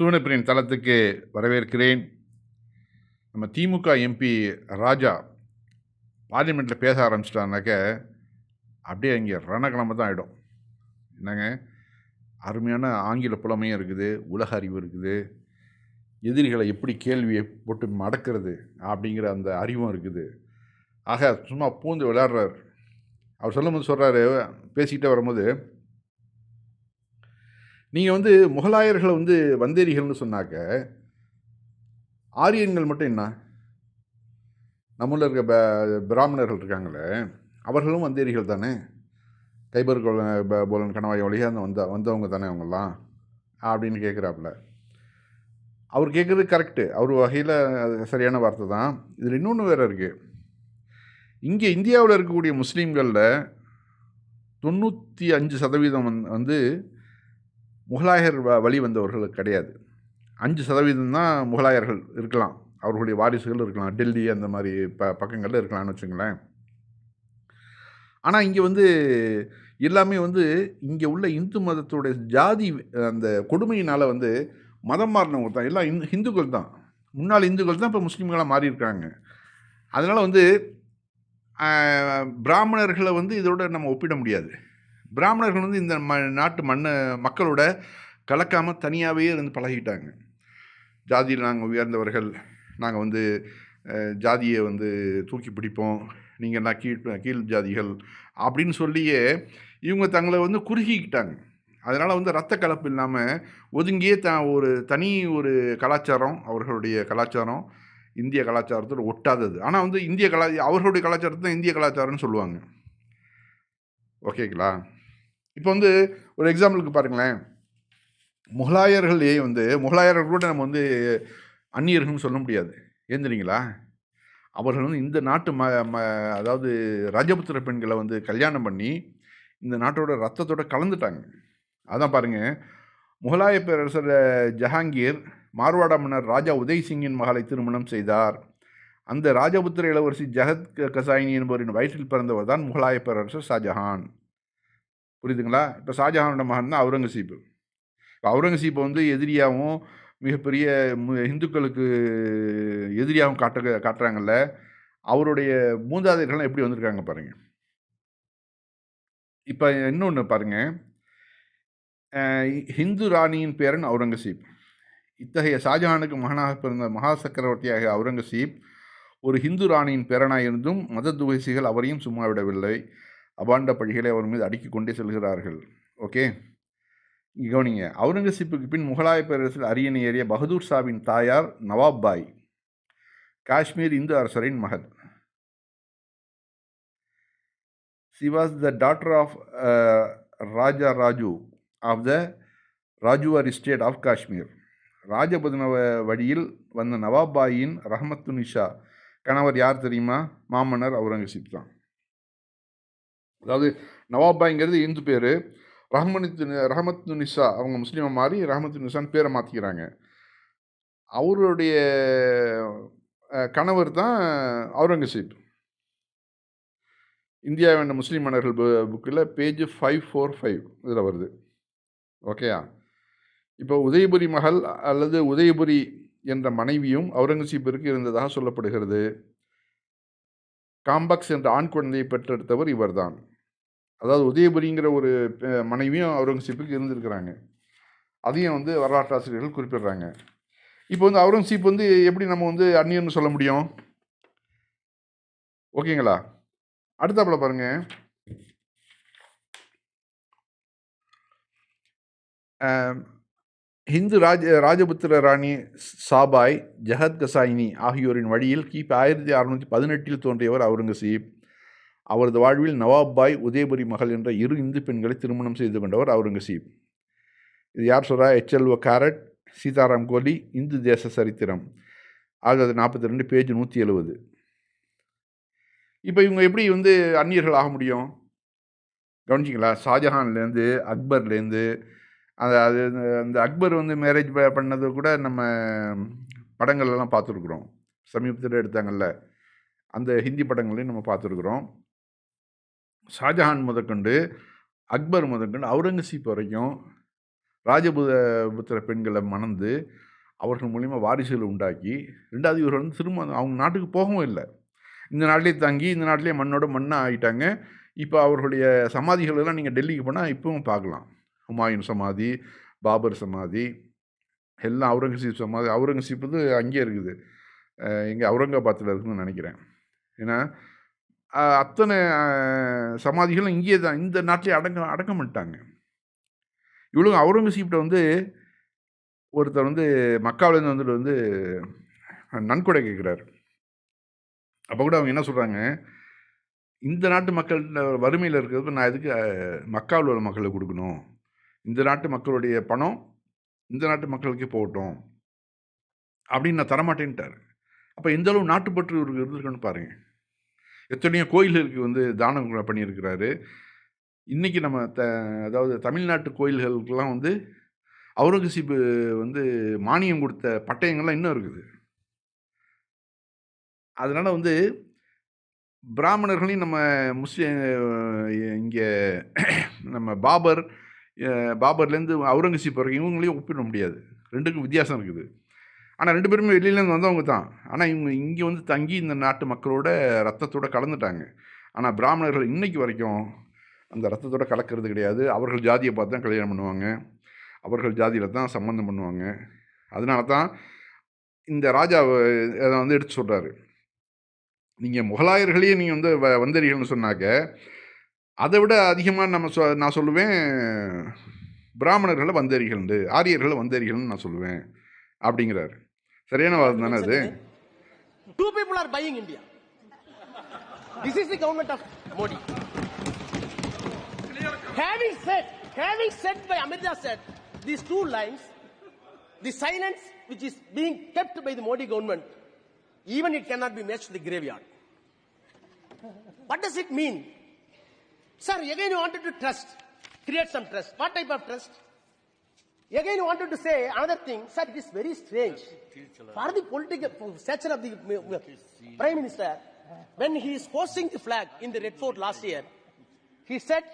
சுவனப்பிரியின் தளத்துக்கு வரவேற்கிறேன். நம்ம திமுக எம்பி ராஜா பார்லிமெண்ட்டில் பேச ஆரம்பிச்சிட்டாருனாக்க அப்படியே இங்கே ரணக்கிழமை தான் ஆகிடும் என்னங்க? அருமையான ஆங்கில புலமையும் இருக்குது உலக அறிவு இருக்குது. எதிரிகளை எப்படி கேள்வியை போட்டு மடக்கிறது அப்படிங்கிற அந்த அறிவும் இருக்குது. ஆக சும்மா பூந்து விளையாடுறார். அவர் சொல்லும்போது சொல்கிறாரு பேசிக்கிட்டே வரும்போது நீங்கள் வந்து முகலாயர்களை வந்து வந்தேரிகள்னு சொன்னாக்க ஆரியன்கள் மட்டும் என்ன? நம்மள இருக்க ப பிராமணர்கள் இருக்காங்களே அவர்களும் வந்தேரிகள் தானே? கைபர் கோல போலன் கணவாய் வழியாக வந்த வந்தவங்க தானே அவங்களாம் அப்படின்னு கேட்குறாப்புல அவர் கேட்குறது கரெக்டு அவர் வகையில் சரியான வார்த்தை தான். இதில் இன்னொன்று வேறு இருக்குது இங்கே இந்தியாவில் இருக்கக்கூடிய முஸ்லீம்களில் தொண்ணூற்றி அஞ்சு சதவீதம் வந்து முகலாயர் வ வழி வந்தவர்கள் கிடையாது. அஞ்சு சதவீதம் தான் முகலாயர்கள் இருக்கலாம். அவர்களுடைய வாரிசுகள் இருக்கலாம். டெல்லி அந்த மாதிரி ப பக்கங்களில் இருக்கலாம்னு வச்சுங்களேன். ஆனால் இங்கே வந்து எல்லாமே வந்து இங்கே உள்ள இந்து மதத்துடைய ஜாதி அந்த கொடுமையினால் வந்து மதம் மாறினவங்க தான். எல்லாம் இந்து ஹிந்துக்கள் தான். முன்னாள் இந்துக்கள் தான் இப்போ முஸ்லீம்களாக மாறியிருக்காங்க. அதனால் வந்து பிராமணர்களை வந்து இதோட நம்ம ஒப்பிட முடியாது. பிராமணர்கள் வந்து இந்த ம நாட்டு மண்ணை மக்களோட கலக்காமல் தனியாகவே இருந்து பழகிட்டாங்க. ஜாதியில் நாங்கள் உயர்ந்தவர்கள் நாங்கள் வந்து ஜாதியை வந்து தூக்கி பிடிப்போம் நீங்கள் நான் கீழ் கீழ் ஜாதிகள் அப்படின்னு சொல்லியே இவங்க தங்களை வந்து குறுகிக்கிட்டாங்க. அதனால் வந்து ரத்த கலப்பு இல்லாமல் ஒதுங்கியே த ஒரு தனி ஒரு கலாச்சாரம் அவர்களுடைய கலாச்சாரம் இந்திய கலாச்சாரத்தோட ஒட்டாதது. ஆனால் வந்து இந்திய கலா அவர்களுடைய கலாச்சாரத்தை தான் இந்திய கலாச்சாரம்னு சொல்லுவாங்க. ஓகேங்களா? இப்போ வந்து ஒரு எக்ஸாம்பிளுக்கு பாருங்களேன். முகலாயர்களே வந்து முகலாயர்கள் கூட நம்ம வந்து அந்நியர்கள்னு சொல்ல முடியாது. ஏந்திரிங்களா அவர்கள் வந்து இந்த நாட்டு ம ம அதாவது ராஜபுத்திர பெண்களை வந்து கல்யாணம் பண்ணி இந்த நாட்டோட ரத்தத்தோட கலந்துட்டாங்க. அதான் பாருங்கள் முகலாய பேரரசர் ஜஹாங்கீர் மார்வாடா மன்னர் ராஜா உதய் சிங்கின் மகளை திருமணம் செய்தார். அந்த ராஜபுத்திர இளவரசி ஜகத் க- கசாயினி என்பவரின் வயிற்றில் பிறந்தவர் தான் முகலாய பேரரசர் ஷாஜஹான். புரியுதுங்களா? இப்போ ஷாஜஹானோட மகன் தான் அவுரங்கசீப் இப்போ அவுரங்கசீப்பை வந்து எதிரியாகவும் மிகப்பெரிய மு- இந்துக்களுக்கு எதிரியாகவும் காட்ட காட்டுறாங்கல்ல அவருடைய மூதாதையர்கள்லாம் எப்படி வந்திருக்காங்க பாருங்கள் இப்போ இன்னொன்று பாருங்கள் ஹிந்து ராணியின் பேரன் அவுரங்கசீப். இத்தகைய ஷாஜஹானுக்கு மகனாக பிறந்த மகா சக்கரவர்த்தியாக அவுரங்கசீப் ஒரு ஹிந்து ராணியின் பேரனாக இருந்தும் மத துவேசிகள் அவரையும் சும்மா விடவில்லை. அபாண்ட பழிகளை அவர் மீது அடுக்கிக் கொண்டே செல்கிறார்கள். ஓகே? இங்க கவனிங்க அவுரங்கசீப்புக்கு பின் முகலாய பேரரசில் அரியணை ஏறிய பகதூர் ஷாவின் தாயார் நவாப் பாய் காஷ்மீர் இந்து அரசரின் மகள் she was the daughter of Raja Raju of the Rajwar state of Kashmir Rajputana வ- வழியில் வந்த நவாப் பாயின் ரஹமத்துனிஷா கணவர் யார் தெரியுமா? மாமன்னர் அவுரங்கசீப் தான். அதாவது நவாபாய்ங்கிறது இந்து பேர். ரஹமனித்து ரஹமத்து நிசா அவங்க முஸ்லீமாக மாறி ரஹமத்து நிசான்னு பேரை மாற்றிக்கிறாங்க அவருடைய கணவர் தான் அவுரங்கசீப். இந்தியாவின் முஸ்லீம் மன்னர்கள் புக்கில் பேஜ் ஃபைவ் ஃபோர் ஃபைவ் இதில் வருது. ஓகேயா? இப்போ உதயபுரி மகள் அல்லது உதயபுரி என்ற மனைவியும் அவுரங்கசீப்பிற்கு இருந்ததாக சொல்லப்படுகிறது. காம்பக்ஸ் என்ற ஆண் குழந்தையை பெற்றெடுத்தவர் இவர்தான். அதாவது உதயபுரிங்கிற ஒரு மனைவியும் அவுரங்கசீப்புக்கு இருந்திருக்கிறாங்க. அதையும் வந்து வரலாற்று ஆசிரியர்கள் குறிப்பிடுறாங்க. இப்போ வந்து அவுரங்கசீப் வந்து எப்படி நம்ம வந்து அந்நியர்னு சொல்ல முடியும்? ஓகேங்களா? அடுத்தாப்புல பாருங்க. ஹிந்து ராஜ ராஜபுத்திர ராணி சாபாய் ஜஹத் கசாயினி ஆகியோரின் வழியில் கிபி ஆயிரத்தி அறுநூற்றி பதினெட்டில் தோன்றியவர் அவுரங்கசீப். அவரது வாழ்வில் நவாப் பாய் உதயபுரி மகள் என்ற இரு இந்து பெண்களை திருமணம் செய்து கொண்டவர் அவுரங்கசீப். இது யார் சொல்கிறா எச்எல்ஓ கேரட் சீதாராம் கோலி இந்து தேச சரித்திரம். ஆயிரத்தி நாற்பத்தி ரெண்டு பேஜ் நூற்றி எழுபது இப்போ இவங்க எப்படி வந்து அந்நியர்கள் ஆக முடியும்? கவனிச்சிங்களா? ஷாஜஹான்லேருந்து அக்பர்லேருந்து அது அது அந்த அக்பர் வந்து மேரேஜ் பண்ணது கூட நம்ம படங்கள் எல்லாம் பார்த்துருக்குறோம். சமீபத்தில் எடுத்தாங்கல்ல. அந்த ஹிந்தி படங்களையும் நம்ம பார்த்துருக்குறோம். ஷாஜஹான் முதற்கொண்டு அக்பர் முதற்கொண்டு அவுரங்கசீப் வரைக்கும் ராஜபுத புத்திர பெண்களை மணந்து அவர்கள் மூலிமா வாரிசுகளை உண்டாக்கி ரெண்டாவது இவர் வந்து திரும்ப அவங்க நாட்டுக்கு போகவும் இல்லை. இந்த நாட்டிலே தங்கி இந்த நாட்டிலே மண்ணோட மண்ணாக ஆகிட்டாங்க இப்போ அவர்களுடைய சமாதிகளெல்லாம் நீங்கள் டெல்லிக்கு போனால் இப்போவும் பார்க்கலாம். ஹுமாயூன் சமாதி பாபர் சமாதி எல்லாம் அவுரங்கசீப் சமாதி அவுரங்கசீப் வந்து அங்கேயே இருக்குது. எங்கே அவுரங்காபாத்தில் இருக்குதுன்னு நினைக்கிறேன். ஏன்னா அத்தனை சமாதிகளும் இங்கே தான் இந்த நாட்டிலே அடங்க அடக்க மாட்டாங்க. இவ்வளோ அவுரங்கசீப்ட வந்து ஒருத்தர் வந்து மக்காவிலேருந்து வந்துட்டு வந்து நன்கொடை கேட்குறாரு. அப்போ கூட அவங்க என்ன சொல்கிறாங்க இந்த நாட்டு மக்கள் வறுமையில் இருக்கிறது நான் எதுக்கு மக்காவில் உள்ள மக்களை கொடுக்கணும்? இந்த நாட்டு மக்களுடைய பணம் இந்த நாட்டு மக்களுக்கே போகட்டும். அப்படின்னு நான் தரமாட்டேன்ட்டார். அப்போ எந்த அளவு நாட்டுப்பற்று இவருக்கு இருந்திருக்குன்னு பாருங்க. எத்தனையோ கோயில்களுக்கு வந்து தானம் பண்ணியிருக்கிறாரு. இன்றைக்கி நம்ம த அதாவது தமிழ்நாட்டு கோயில்களுக்கெல்லாம் வந்து அவுரங்கசீப்பு வந்து மானியம் கொடுத்த பட்டயங்கள்லாம் இன்னும் இருக்குது. அதனால் வந்து பிராமணர்களையும் நம்ம முஸ்லீம் இங்கே நம்ம பாபர் பாபர்லேருந்து அவுரங்கசீப் வரைக்கும் இவங்களையும் ஒப்பிட முடியாது. ரெண்டுக்கும் வித்தியாசம் இருக்குது. ஆனால் ரெண்டு பேருமே வெளியிலேருந்து வந்தவங்க தான். ஆனால் இவங்க இங்கே வந்து தங்கி இந்த நாட்டு மக்களோட ரத்தத்தோட கலந்துட்டாங்க. ஆனால் பிராமணர்கள் இன்றைக்கு வரைக்கும் அந்த ரத்தத்தோட கலக்கிறது கிடையாது. அவர்கள் ஜாதியை பார்த்து தான் கல்யாணம் பண்ணுவாங்க. அவர்கள் ஜாதியில் தான் சம்மந்தம் பண்ணுவாங்க. அதனால தான் இந்த ராஜா அதை வந்து எடுத்து சொல்கிறாரு நீங்கள் முகலாயர்களையே நீங்கள் வந்து வ வந்தறிகள்னு சொன்னாக்க அதை விட அதிகமாக நம்ம சொ நான் சொல்லுவேன் பிராமணர்களை வந்தறிகள்ண்டு ஆரியர்களை வந்தறிகள்னு நான் சொல்லுவேன் அப்படிங்கிறாரு. சரியான வாதம் தானே அது Two people are buying India. This is the government of Modi. Having said, having said by Amrita said these two lines, the silence which is being kept by the Modi government, even it cannot be matched to the graveyard. What does it mean? Sir, again you wanted to trust, create some trust. What type of trust? Again, you wanted to say another thing, sir. It is very strange for the political stature of the prime minister when he is hosting the flag in the Red Fort last year. He said,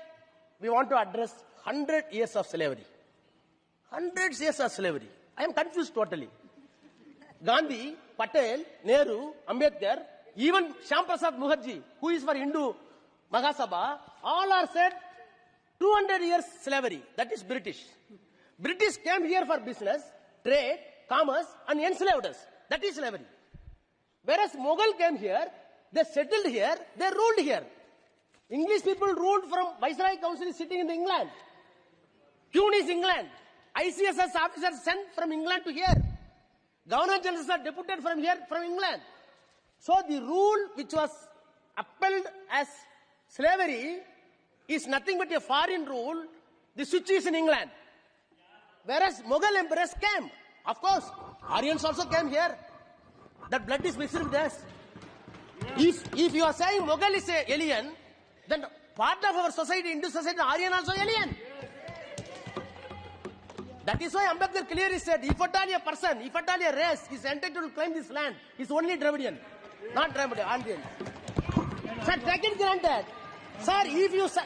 "We want to address hundred years of slavery. Hundred years of slavery. I am confused totally. Gandhi, Patel, Nehru, Ambedkar, even Shyam Prasad Mukherjee, who is for Hindu Mahasabha, all are said 200 years slavery. That is British. British came here for business, trade, commerce, and enslaved us. That is slavery. Whereas Mughal came here, they settled here, they ruled here. English people ruled from Viceroy Council sitting in England. Tune is England. ICSS officers sent from England to here. Governor generals are deputed from here, from England. So the rule which was upheld as slavery is nothing but a foreign rule. The switch is in England. Whereas Mughal emperors came. Of course, Aryans also came here. That blood is mixed with us. If, if you are saying Mughal is a alien, then part of our society, Hindu society, Aryan also alien. That is why Ambedkar clearly said, if at all a person, if at all a race is entitled to claim this land, is only Dravidian, not Dravidian, Aryan. Sir, take it granted. Sir, if you say,